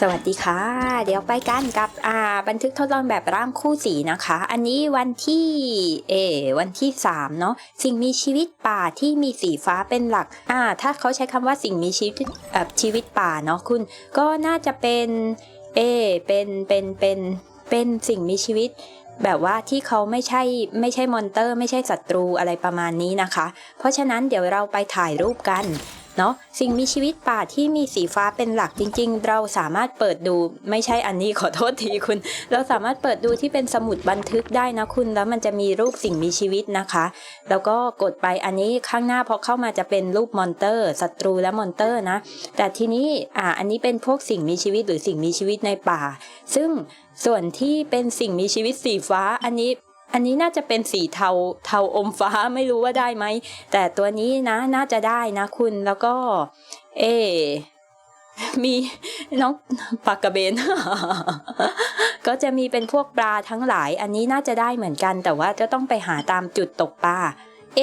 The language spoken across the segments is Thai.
สวัสดีค่ะ เดี๋ยวไปกันกับอ่าบันทึกทดลองแบบร่างคู่สีนะคะ อันนี้วันที่เอวันที่3เนาะสิ่งมีชีวิตป่าที่มีสีฟ้าเป็นหลักอ่าถ้าเขาใช้คำว่าสิ่งมีชีวิตเออชีวิตป่าเนาะคุณ ก็น่าจะเป็นเอเป็นเป็นเป็นเป็นสิ่งมีชีวิตแบบว่าที่เขาไม่ใช่ไม่ใช่มอนเตอร์ ไม่ใช่ศัตรูอะไรประมาณนี้นะคะ เพราะฉะนั้นเดี๋ยวเราไปถ่ายรูปกัน เนาะสิ่งมีชีวิตป่าที่มีสีฟ้าเป็นหลักจริง ๆ เราสามารถเปิดดูไม่ใช่อันนี้ขอโทษทีคุณ เราสามารถเปิดดูที่เป็นสมุดบันทึกได้นะคุณ แล้วมันจะมีรูปสิ่งมีชีวิตนะคะ แล้วก็กดไปอันนี้ข้างหน้าพอเข้ามาจะเป็นรูปมอนเตอร์ศัตรูและมอนเตอร์นะ แต่ทีนี้อ่าอันนี้เป็นพวกสิ่งมีชีวิตหรือสิ่งมีชีวิตในป่า ซึ่งส่วนที่เป็นสิ่งมีชีวิตสีฟ้า อันนี้ อันนี้น่าจะเป็นสีเทาเทาอมฟ้าไม่รู้ว่าได้ไหม แต่ตัวนี้นะน่าจะได้นะคุณแล้วก็ เอมีน้องปลากกระเบน ก็จะมีเป็นพวกปลาทั้งหลาย อันนี้น่าจะได้เหมือนกัน แต่ว่าจะต้องไปหาตามจุดตกปลาเอ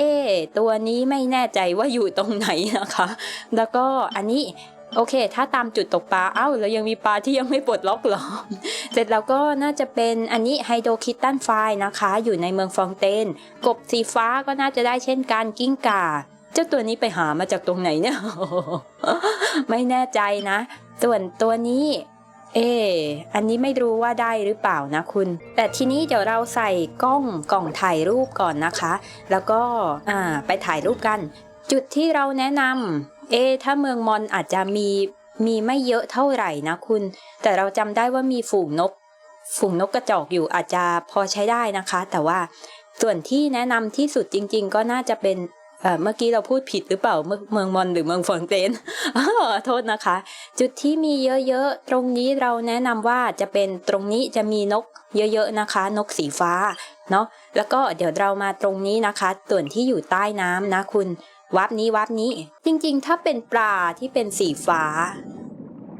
ตัวนี้ไม่แน่ใจว่าอยู่ตรงไหนนะคะ แล้วก็อันนี้โอเค ถ้าตามจุดตกปลา เอ้า แล้วยังมีปลาที่ยังไม่ปลดล็อกหรอ เสร็จแล้วก็น่าจะเป็นอันนี้ไฮโดรคิตตันไฟนะคะ อยู่ในเมืองฟองเตน กบสีฟ้าก็น่าจะได้เช่นกันกิ้งก่า เจ้าตัวนี้ไปหามาจากตรงไหนเนี่ย ไม่แน่ใจนะ ส่วนตัวนี้ เอออันนี้ไม่รู้ว่าได้หรือเปล่านะคุณ แต่ทีนี้เดี๋ยวเราใส่กล้องกล่องถ่ายรูปก่อนนะคะ แล้วก็อ่าไปถ่ายรูปกัน จุดที่เราแนะนำเอ ถ้าเมืองมอนอาจจะมี มีไม่เยอะเท่าไหร่นะคุณ แต่เราจำได้ว่ามีฝูงนก ฝูงนกกระจอกอยู่อาจจะพอใช้ได้นะคะ แต่ว่าส่วนที่แนะนำที่สุดจริง ๆ ก็น่าจะเป็นเอ่อเมื่อกี้เราพูดผิดหรือเปล่าเมืองมอนหรือเมืองฟองเตนโทษนะคะ จุดที่มีเยอะๆตรงนี้เราแนะนำว่าจะเป็นตรงนี้จะมีนกเยอะๆนะคะ นกสีฟ้าเนาะแล้วก็เดี๋ยวเรามาตรงนี้นะคะ ส่วนที่อยู่ใต้น้ำนะคุณวับนี้วับนี้จริงๆ ถ้าเป็นปลาที่เป็นสีฟ้า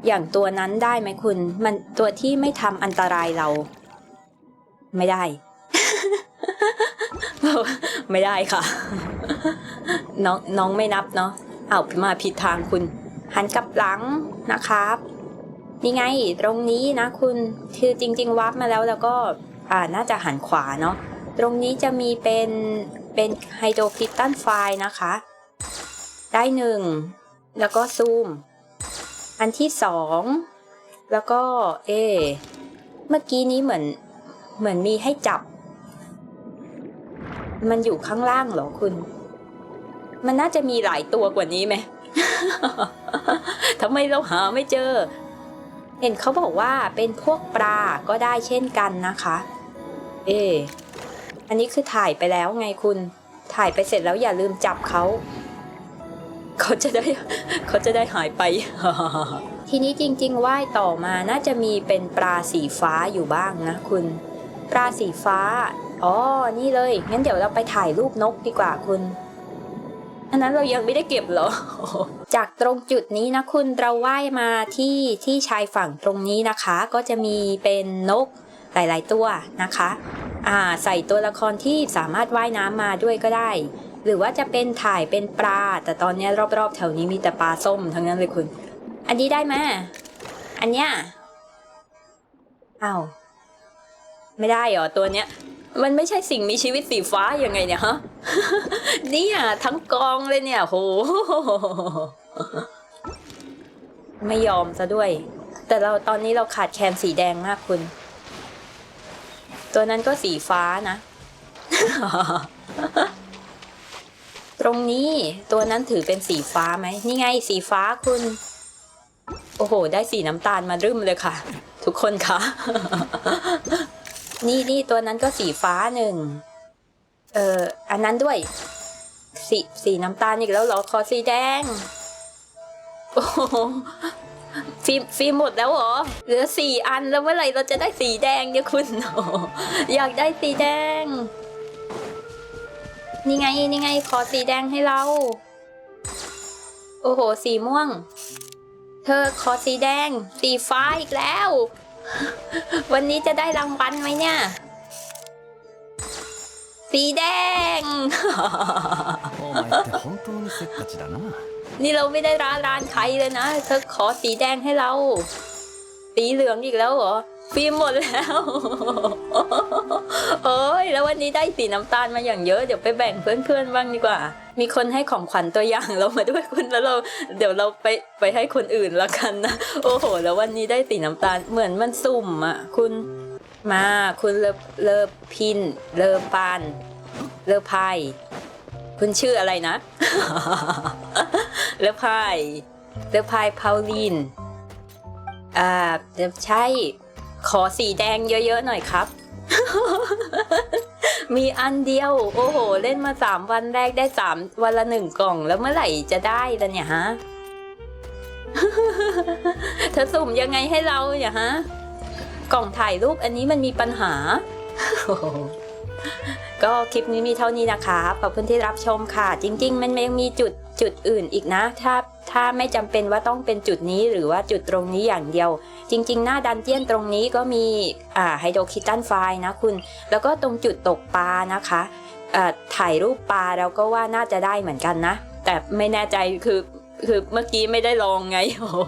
อย่างตัวนั้นได้ไหมคุณ มันตัวที่ไม่ทำอันตรายเรา ไม่ได้ ไม่ได้ค่ะ น้องน้องไม่นับเนาะเอามาผิดทางคุณ หันกลับหลังนะครับนี่ไงตรงนี้นะคุณคือจริง ๆ วับมาแล้วแล้วก็อ่าน่าจะหันขวาเนาะตรงนี้จะมีเป็นเป็นไฮโดรพิตันไฟล์นะคะ ได้หนึ่งแล้วก็ซูม อันที่สองแล้วก็เอ เมื่อกี้นี้เหมือนเหมือนมีให้จับ มันอยู่ข้างล่างเหรอคุณ มันน่าจะมีหลายตัวกว่านี้ไหมทำไมเราหาไม่เจอ เห็นเขาบอกว่าเป็นพวกปลาก็ได้เช่นกันนะคะ เอ อันนี้คือถ่ายไปแล้วไงคุณ ถ่ายไปเสร็จแล้วอย่าลืมจับเขา เขาจะได้เขาจะได้หายไป ทีนี้จริงๆว่ายต่อมาน่าจะมีเป็นปลาสีฟ้าอยู่บ้างนะคุณ ปลาสีฟ้าอ๋อนี่เลยงั้นเดี๋ยวเราไปถ่ายรูปนกดีกว่าคุณอันนั้นเรายังไม่ได้เก็บเหรอ จากตรงจุดนี้นะคุณเราว่ายมาที่ที่ชายฝั่งตรงนี้นะคะ ก็จะมีเป็นนกหลาย ๆ ตัวนะคะ อ่าใส่ตัวละครที่สามารถว่ายน้ำมาด้วยก็ได้ หรือว่าจะเป็นถ่ายเป็นปลา แต่ตอนนี้รอบๆ แถวนี้มีแต่ปลาส้มทั้งนั้นเลยคุณ อันนี้ได้ไหมอันเนี้ยอ้าวไม่ได้เหรอตัวเนี้ย มันไม่ใช่สิ่งมีชีวิตสีฟ้ายังไงเนี่ยฮะเนี่ยทั้งกองเลยเนี่ยโหไม่ยอมซะด้วย แต่เราตอนนี้เราขาดแคลนสีแดงมากคุณ ตัวนั้นก็สีฟ้านะ ตรงนี้ตัวนั้นถือเป็นสีฟ้าไหมนี่ไงสีฟ้าคุณ โอ้โห ได้สีน้ำตาลมารึมเลยค่ะ ทุกคนคะนี่นี่ตัวนั้นก็สีฟ้าหนึ่งเอ่ออันนั้นด้วย สีสีน้ำตาลอีกแล้วเหรอขอสีแดงโอ้โหฟิล์มฟิล์มหมดแล้วเหรอ เหลือสี่อันแล้วเมื่อไหร่เราจะได้สีแดงเนี่ยคุณอยากได้สีแดง นี่ไง นี่ไง ขอสีแดงให้เรา โอ้โห สีม่วง เธอขอสีแดง สีฟ้าอีกแล้ว วันนี้จะได้รางวัลไหมเนี่ย สีแดง お前って本当にせっかちだな นี่เราไม่ได้ร้านร้านใครเลยนะ เธอขอสีแดงให้เรา สีเหลืองอีกแล้วเหรอ ฟิล์มหมดแล้ว โอ้ยแล้ววันนี้ได้สีน้ำตาลมาอย่างเยอะ เดี๋ยวไปแบ่งเพื่อนๆบ้างดีกว่า มีคนให้ของขวัญตัวอย่างเรามาด้วยคุณแล้วเรา เดี๋ยวเราไปไปให้คนอื่นละกันนะ โอ้โห แล้ววันนี้ได้สีน้ำตาลเหมือนมันสุ่มอะ คุณมาคุณเลอเลพิน เลอปาน เลอไพายคุณชื่ออะไรนะ เลอไพายเลอไพายพาวลินอ่าใช่ ขอสีแดงเยอะๆหน่อยครับ มีอันเดียว โอ้โห เล่นมาสามวันแรกได้สามวันละหนึ่งกล่อง แล้วเมื่อไหร่จะได้ล่ะเนี่ยฮะ เธอสุ่มยังไงให้เราเนี่ยฮะ กล่องถ่ายรูปอันนี้มันมีปัญหา ก็คลิปนี้มีเท่านี้นะคะขอบคุณที่รับชมค่ะ จริง ๆ มันยังมีจุด จุดอื่นอีกนะ ถ้าถ้าไม่จำเป็นว่าต้องเป็นจุดนี้หรือว่าจุดตรงนี้อย่างเดียว จริง ๆ หน้าดันเจียนตรงนี้ก็มีอ่าไฮโดรคิตันไฟนะคุณ แล้วก็ตรงจุดตกปลานะคะอ่าถ่ายรูปปลาเราก็ว่าน่าจะได้เหมือนกันนะ แต่ไม่แน่ใจคือคือเมื่อกี้ไม่ได้ลองไงโอ้โห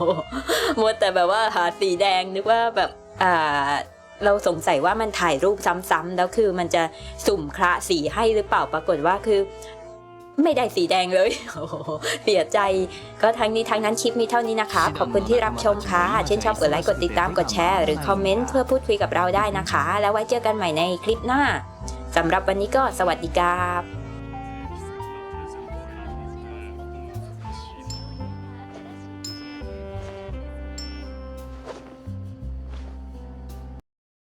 มัวแต่แบบว่าหาสีแดงนึกว่าแบบอ่าเราสงสัยว่ามันถ่ายรูปซ้ำๆแล้วคือมันจะสุ่มคระสีให้หรือเปล่าปรากฏว่าคือ ไม่ได้สีแดงเลยโอ้โหเสียใจ ก็ทั้งนี้ทั้งนั้นคลิปมีเท่านี้นะคะ ขอบคุณที่รับชมค่ะเช่นชอบกดไลค์ กดติดตาม กดแชร์ หรือคอมเมนต์เพื่อพูดคุยกับเราได้นะคะ แล้วไว้เจอกันใหม่ในคลิปหน้าสำหรับวันนี้ก็สวัสดีครับ